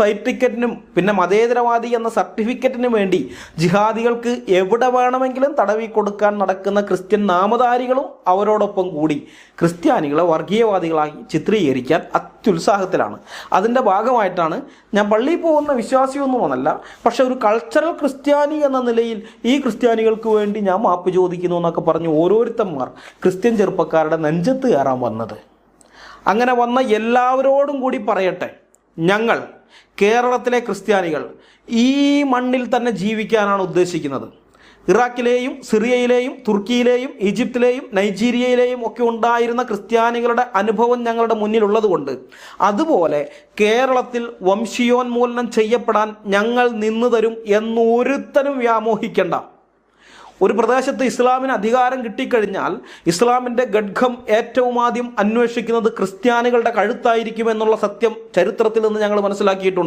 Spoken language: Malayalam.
ഫ്ലൈറ്റ് ടിക്കറ്റിനും പിന്നെ മതേതരവാദി എന്ന സർട്ടിഫിക്കറ്റിനും വേണ്ടി ജിഹാദികൾക്ക് എവിടെ വേണമെങ്കിലും തടവി കൊടുക്കാൻ നടക്കുന്ന ക്രിസ്ത്യൻ നാമധാരികളും അവരോടൊപ്പം കൂടി ക്രിസ്ത്യാനികളെ വർഗീയവാദികളായി ചിത്രീകരിക്കാൻ അത്യുത്സാഹത്തിലാണ്. അതിന്റെ ഭാഗമായിട്ടാണ് ഞാൻ പള്ളിയിൽ പോകുന്ന വിശ്വാസിയൊന്നുമല്ല പക്ഷെ ഒരു കൾച്ചറൽ ക്രിസ്ത്യാനി എന്ന നിലയിൽ ഈ ക്രിസ്ത്യാനികൾക്ക് വേണ്ടി ഞാൻ മാപ്പ് ചോദിക്കുന്നു എന്നൊക്കെ പറഞ്ഞ് ഓരോരുത്തന്മാർ ക്രിസ്ത്യൻ ചെറുപ്പക്കാരുടെ നെഞ്ചത്ത് കയറാൻ വന്നത്. അങ്ങനെ വന്ന എല്ലാവരോടും കൂടി പറയട്ടെ ഞങ്ങൾ കേരളത്തിലെ ക്രിസ്ത്യാനികൾ ഈ മണ്ണിൽ തന്നെ ജീവിക്കാനാണ് ഉദ്ദേശിക്കുന്നത്. ഇറാഖിലെയും സിറിയയിലെയും തുർക്കിയിലെയും ഈജിപ്തിലെയും നൈജീരിയയിലെയും ഒക്കെ ഉണ്ടായിരുന്ന ക്രിസ്ത്യാനികളുടെ അനുഭവം ഞങ്ങളുടെ മുന്നിലുള്ളതുകൊണ്ട് അതുപോലെ കേരളത്തിൽ വംശീയോന്മൂലനം ചെയ്യപ്പെടാൻ ഞങ്ങൾ നിന്നു തരും എന്നൊരുത്തനും വ്യാമോഹിക്കേണ്ട. ഒരു പ്രദേശത്ത് ഇസ്ലാമിന് അധികാരം കിട്ടിക്കഴിഞ്ഞാൽ ഇസ്ലാമിന്റെ ഘഡ്ഘം ഏറ്റവും ആദ്യം അന്വേഷിക്കുന്നത് ക്രിസ്ത്യാനികളുടെ കഴുത്തായിരിക്കും എന്നുള്ള സത്യം ചരിത്രത്തിൽ നിന്ന് ഞങ്ങൾ മനസ്സിലാക്കിയിട്ടുണ്ട്.